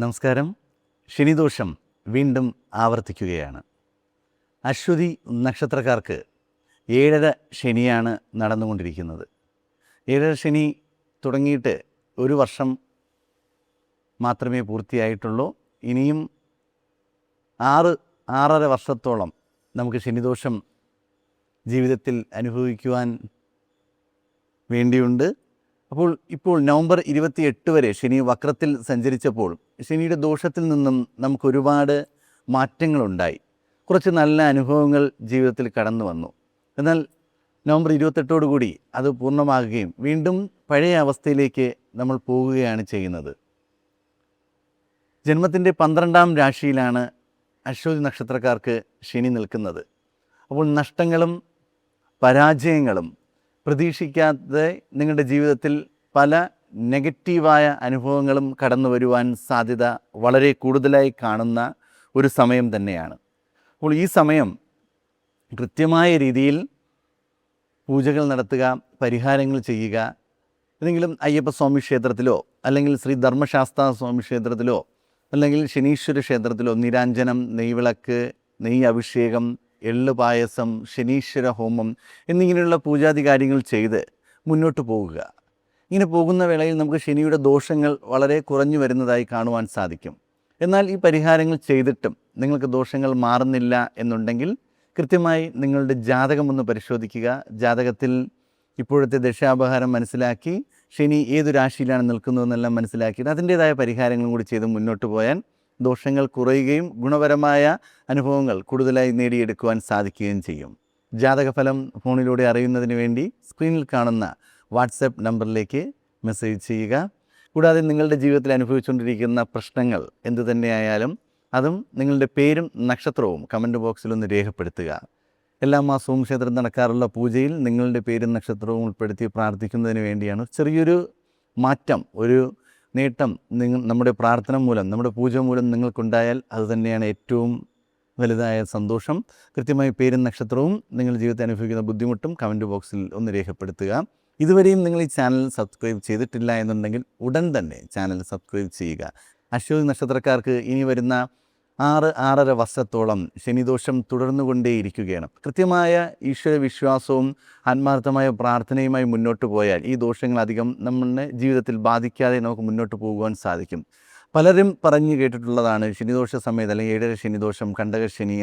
നമസ്കാരം. ശനിദോഷം വീണ്ടും ആവർത്തിക്കുകയാണ്. അശ്വതി നക്ഷത്രക്കാർക്ക് ഏഴര ശനിയാണ് നടന്നുകൊണ്ടിരിക്കുന്നത്. ഏഴര ശനി തുടങ്ങിയിട്ട് ഒരു വർഷം മാത്രമേ പൂർത്തിയായിട്ടുള്ളൂ. ഇനിയും ആറ് ആറര വർഷത്തോളം നമുക്ക് ശനിദോഷം ജീവിതത്തിൽ അനുഭവിക്കുവാൻ വേണ്ടിയുണ്ട്. അപ്പോൾ ഇപ്പോൾ നവംബർ ഇരുപത്തി എട്ട് വരെ ശനി വക്രത്തിൽ സഞ്ചരിച്ചപ്പോൾ ശനിയുടെ ദോഷത്തിൽ നിന്നും നമുക്ക് ഒരുപാട് മാറ്റങ്ങളുണ്ടായി. കുറച്ച് നല്ല അനുഭവങ്ങൾ ജീവിതത്തിൽ കടന്നു വന്നു. എന്നാൽ നവംബർ ഇരുപത്തെട്ടോടുകൂടി അത് പൂർണമാകുകയും വീണ്ടും പഴയ അവസ്ഥയിലേക്ക് നമ്മൾ പോവുകയാണ് ചെയ്യുന്നത്. ജന്മത്തിന്റെ പന്ത്രണ്ടാം രാശിയിലാണ് അശ്വതി നക്ഷത്രക്കാർക്ക് ശനി നിൽക്കുന്നത്. അപ്പോൾ നഷ്ടങ്ങളും പരാജയങ്ങളും പ്രതീക്ഷിക്കാതെ നിങ്ങളുടെ ജീവിതത്തിൽ പല നെഗറ്റീവായ അനുഭവങ്ങളും കടന്നു വരുവാൻ സാധ്യത വളരെ കൂടുതലായി കാണുന്ന ഒരു സമയം തന്നെയാണ്. അപ്പോൾ ഈ സമയം കൃത്യമായ രീതിയിൽ പൂജകൾ നടത്തുക പരിഹാരങ്ങൾ ചെയ്യുക ഏതെങ്കിലും അയ്യപ്പസ്വാമി ക്ഷേത്രത്തിലോ അല്ലെങ്കിൽ ശ്രീ ധർമ്മശാസ്ത്ര സ്വാമി ക്ഷേത്രത്തിലോ അല്ലെങ്കിൽ ശനീശ്വര ക്ഷേത്രത്തിലോ നിരാഞ്ജനം നെയ്വിളക്ക് നെയ്യ് അഭിഷേകം എള്ള് പായസം ശനീശ്വര ഹോമം എന്നിങ്ങനെയുള്ള പൂജാതി കാര്യങ്ങൾ ചെയ്ത് മുന്നോട്ട് പോകുക. ഇങ്ങനെ പോകുന്ന വേളയിൽ നമുക്ക് ശനിയുടെ ദോഷങ്ങൾ വളരെ കുറഞ്ഞു വരുന്നതായി കാണുവാൻ സാധിക്കും. എന്നാൽ ഈ പരിഹാരങ്ങൾ ചെയ്തിട്ടും നിങ്ങൾക്ക് ദോഷങ്ങൾ മാറുന്നില്ല എന്നുണ്ടെങ്കിൽ കൃത്യമായി നിങ്ങളുടെ ജാതകം ഒന്ന് പരിശോധിക്കുക. ജാതകത്തിൽ ഇപ്പോഴത്തെ ദശാപഹാരം മനസ്സിലാക്കി ശനി ഏതു രാശിയിലാണ് നിൽക്കുന്നതെന്നെല്ലാം മനസ്സിലാക്കിയിട്ട് അതിന്റേതായ പരിഹാരങ്ങളും കൂടി ചെയ്ത് മുന്നോട്ട് പോയാൽ ദോഷങ്ങൾ കുറയുകയും ഗുണപരമായ അനുഭവങ്ങൾ കൂടുതലായി നേടിയെടുക്കുവാൻ സാധിക്കുകയും ചെയ്യും. ജാതകഫലം ഫോണിലൂടെ അറിയുന്നതിന് വേണ്ടി സ്ക്രീനിൽ കാണുന്ന വാട്സപ്പ് നമ്പറിലേക്ക് മെസ്സേജ് ചെയ്യുക. കൂടാതെ നിങ്ങളുടെ ജീവിതത്തിൽ അനുഭവിച്ചുകൊണ്ടിരിക്കുന്ന പ്രശ്നങ്ങൾ എന്തു തന്നെയായാലും അതും നിങ്ങളുടെ പേരും നക്ഷത്രവും കമന്റ് ബോക്സിലൊന്ന് രേഖപ്പെടുത്തുക. എല്ലാ മാസവും ക്ഷേത്രം നടക്കാറുള്ള പൂജയിൽ നിങ്ങളുടെ പേരും നക്ഷത്രവും ഉൾപ്പെടുത്തി പ്രാർത്ഥിക്കുന്നതിന് വേണ്ടിയാണ് ചെറിയൊരു മാറ്റം ഒരു നേട്ടം നിങ്ങൾ നമ്മുടെ പ്രാർത്ഥന മൂലം നമ്മുടെ പൂജ മൂലം നിങ്ങൾക്കുണ്ടായാൽ അത് തന്നെയാണ് ഏറ്റവും വലുതായ സന്തോഷം. കൃത്യമായി പേരും നക്ഷത്രവും നിങ്ങൾ ജീവിതത്തിൽ അനുഭവിക്കുന്ന ബുദ്ധിമുട്ടും കമന്റ് ബോക്സിൽ ഒന്ന് രേഖപ്പെടുത്തുക. ഇതുവരെയും നിങ്ങൾ ഈ ചാനൽ സബ്സ്ക്രൈബ് ചെയ്തിട്ടില്ല എന്നുണ്ടെങ്കിൽ ഉടൻ തന്നെ ചാനൽ സബ്സ്ക്രൈബ് ചെയ്യുക. അശ്വതി നക്ഷത്രക്കാർക്ക് ഇനി വരുന്ന ആറ് ആറര വർഷത്തോളം ശനിദോഷം തുടർന്നുകൊണ്ടേയിരിക്കുകയാണ്. കൃത്യമായ ഈശ്വര വിശ്വാസവും ആത്മാർത്ഥമായ പ്രാർത്ഥനയുമായി മുന്നോട്ട് പോയാൽ ഈ ദോഷങ്ങൾ അധികം നമ്മുടെ ജീവിതത്തിൽ ബാധിക്കാതെ നമുക്ക് മുന്നോട്ട് പോകുവാൻ സാധിക്കും. പലരും പറഞ്ഞു കേട്ടിട്ടുള്ളതാണ് ശനിദോഷ സമയത്ത് അല്ലെങ്കിൽ ഏഴര ശനിദോഷം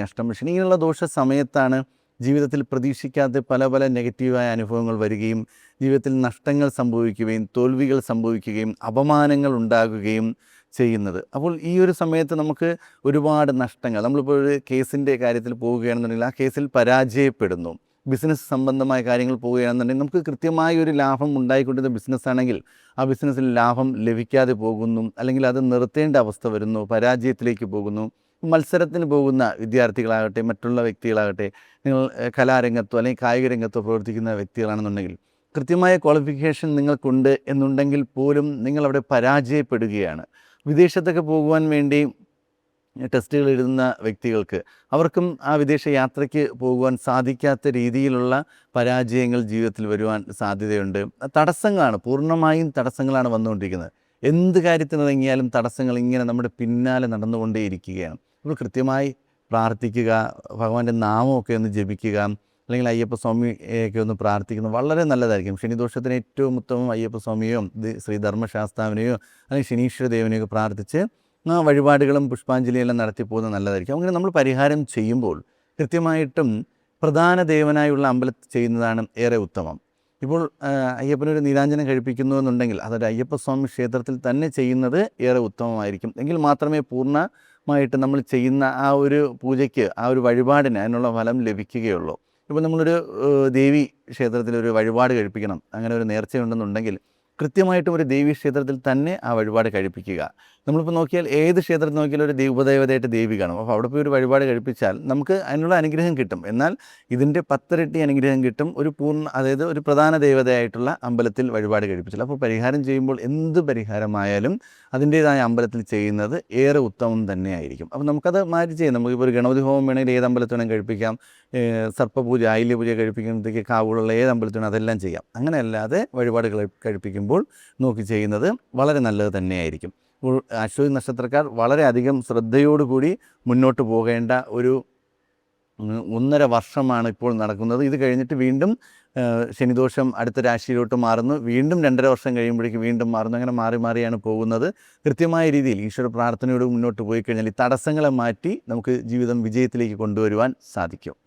അഷ്ടമ ശനി ഇങ്ങനെയുള്ള ദോഷ സമയത്താണ് ജീവിതത്തിൽ പ്രതീക്ഷിക്കാത്ത പല പല നെഗറ്റീവായ അനുഭവങ്ങൾ വരികയും ജീവിതത്തിൽ നഷ്ടങ്ങൾ സംഭവിക്കുകയും തോൽവികൾ സംഭവിക്കുകയും അപമാനങ്ങൾ ഉണ്ടാകുകയും ചെയ്യുന്നത്. അപ്പോൾ ഈ ഒരു സമയത്ത് നമുക്ക് ഒരുപാട് നഷ്ടങ്ങൾ നമ്മളിപ്പോൾ ഒരു കേസിന്റെ കാര്യത്തിൽ പോവുകയാണെന്നുണ്ടെങ്കിൽ ആ കേസിൽ പരാജയപ്പെടുന്നു. ബിസിനസ് സംബന്ധമായ കാര്യങ്ങൾ പോവുകയാണെന്നുണ്ടെങ്കിൽ നമുക്ക് കൃത്യമായ ഒരു ലാഭം ഉണ്ടായിക്കൊണ്ടിരുന്ന ബിസിനസ് ആണെങ്കിൽ ആ ബിസിനസ്സിൽ ലാഭം ലഭിക്കാതെ പോകുന്നു അല്ലെങ്കിൽ അത് നിർത്തേണ്ട അവസ്ഥ വരുന്നു പരാജയത്തിലേക്ക് പോകുന്നു. മത്സരത്തിന് പോകുന്ന വിദ്യാർത്ഥികളാകട്ടെ മറ്റുള്ള വ്യക്തികളാകട്ടെ നിങ്ങൾ കലാരംഗത്തോ അല്ലെങ്കിൽ കായിക രംഗത്തോ പ്രവർത്തിക്കുന്ന വ്യക്തികളാണെന്നുണ്ടെങ്കിൽ കൃത്യമായ ക്വാളിഫിക്കേഷൻ നിങ്ങൾക്കുണ്ട് എന്നുണ്ടെങ്കിൽ പോലും നിങ്ങളവിടെ പരാജയപ്പെടുകയാണ്. വിദേശത്തൊക്കെ പോകുവാൻ വേണ്ടി ടെസ്റ്റുകൾ എഴുതുന്ന വ്യക്തികൾക്ക് അവർക്കും ആ വിദേശ യാത്രയ്ക്ക് പോകുവാൻ സാധിക്കാത്ത രീതിയിലുള്ള പരാജയങ്ങൾ ജീവിതത്തിൽ വരുവാൻ സാധ്യതയുണ്ട്. തടസ്സങ്ങളാണ് പൂർണമായും തടസ്സങ്ങളാണ് വന്നുകൊണ്ടിരിക്കുന്നത്. എന്ത് കാര്യത്തിനിറങ്ങിയാലും തടസ്സങ്ങൾ ഇങ്ങനെ നമ്മുടെ പിന്നാലെ നടന്നുകൊണ്ടേയിരിക്കുകയാണ്. നമ്മൾ കൃത്യമായി പ്രാർത്ഥിക്കുക ഭഗവാന്റെ നാമമൊക്കെ ഒന്ന് ജപിക്കുക അല്ലെങ്കിൽ അയ്യപ്പസ്വാമിയൊക്കെ ഒന്ന് പ്രാർത്ഥിക്കുന്നത് വളരെ നല്ലതായിരിക്കും. ശനിദോഷത്തിന് ഏറ്റവും ഉത്തമം അയ്യപ്പസ്വാമിയോ ശ്രീ ധർമ്മശാസ്താവിനെയോ അല്ലെങ്കിൽ ശനീശ്വര ദേവനെയോ ഒക്കെ പ്രാർത്ഥിച്ച് വഴിപാടുകളും പുഷ്പാഞ്ജലിയെല്ലാം നടത്തി പോകുന്നത് നല്ലതായിരിക്കും. അങ്ങനെ നമ്മൾ പരിഹാരം ചെയ്യുമ്പോൾ കൃത്യമായിട്ടും പ്രധാന ദേവനായുള്ള അമ്പലത്തിൽ ചെയ്യുന്നതാണ് ഏറെ ഉത്തമം. ഇപ്പോൾ അയ്യപ്പനൊരു നീരാഞ്ജനം കഴിപ്പിക്കുന്നു എന്നുണ്ടെങ്കിൽ അതൊരു അയ്യപ്പസ്വാമി ക്ഷേത്രത്തിൽ തന്നെ ചെയ്യുന്നത് ഏറെ ഉത്തമമായിരിക്കും. എങ്കിൽ മാത്രമേ പൂർണമായിട്ട് നമ്മൾ ചെയ്യുന്ന ആ ഒരു പൂജയ്ക്ക് ആ ഒരു വഴിപാടിന് അതിനുള്ള ഫലം ലഭിക്കുകയുള്ളൂ. ഇപ്പോൾ നമ്മളൊരു ദേവി ക്ഷേത്രത്തിൽ ഒരു വഴിപാട് കഴിപ്പിക്കണം അങ്ങനെ ഒരു നേർച്ചയുണ്ടെന്നുണ്ടെങ്കിൽ കൃത്യമായിട്ടും ഒരു ദേവീ ക്ഷേത്രത്തിൽ തന്നെ ആ വഴിപാട് കഴിപ്പിക്കുക. നമ്മളിപ്പോൾ നോക്കിയാൽ ഏത് ക്ഷേത്രത്തിൽ നോക്കിയാലും ഒരു ദൈവദേവതയായിട്ട് ദേവി കാണും. അപ്പോൾ അവിടെ പോയി ഒരു വഴിപാട് കഴിപ്പിച്ചാൽ നമുക്ക് അതിനുള്ള അനുഗ്രഹം കിട്ടും. എന്നാൽ ഇതിന്റെ പത്തിരട്ടി അനുഗ്രഹം കിട്ടും ഒരു പൂർണ അതായത് ഒരു പ്രധാന ദേവതയായിട്ടുള്ള അമ്പലത്തിൽ വഴിപാട് കഴിപ്പിച്ചാൽ. അപ്പോൾ പരിഹാരം ചെയ്യുമ്പോൾ എന്ത് പരിഹാരമായാലും അതിന്റേതായ അമ്പലത്തിൽ ചെയ്യുന്നത് ഏറെ ഉത്തമം തന്നെയായിരിക്കും. അപ്പോൾ നമുക്കത് മാറ്റി ചെയ്യാം. നമുക്കിപ്പോൾ ഒരു ഗണപതി ഹോമം വേണമെങ്കിൽ ഏത് അമ്പലത്തിൽ വേണമെങ്കിൽ കഴിപ്പിക്കാം. സർപ്പപൂജ ആയില്യപൂജ കഴിപ്പിക്കുമ്പോഴത്തേക്ക് കാവുകളുള്ള ഏത് അമ്പലത്തിൽ അതെല്ലാം ചെയ്യാം. അങ്ങനെയല്ലാതെ വഴിപാട് കഴി- കഴിപ്പിക്കുമ്പോൾ നോക്കി ചെയ്യുന്നത് വളരെ നല്ലത് തന്നെയായിരിക്കും. അശ്വതി നക്ഷത്രക്കാർ വളരെയധികം ശ്രദ്ധയോടുകൂടി മുന്നോട്ട് പോകേണ്ട ഒരു ഒന്നര വർഷമാണ് ഇപ്പോൾ നടക്കുന്നത്. ഇത് കഴിഞ്ഞിട്ട് വീണ്ടും ശനിദോഷം അടുത്ത രാശിയിലോട്ട് മാറുന്നു. വീണ്ടും രണ്ടര വർഷം കഴിയുമ്പോഴേക്ക് വീണ്ടും മാറുന്നു. അങ്ങനെ മാറി മാറിയാണ് പോകുന്നത്. കൃത്യമായ രീതിയിൽ ഈശ്വര പ്രാർത്ഥനയോട് മുന്നോട്ട് പോയി കഴിഞ്ഞാൽ ഈ തടസ്സങ്ങളെ മാറ്റി നമുക്ക് ജീവിതം വിജയത്തിലേക്ക് കൊണ്ടുവരുവാൻ സാധിക്കും.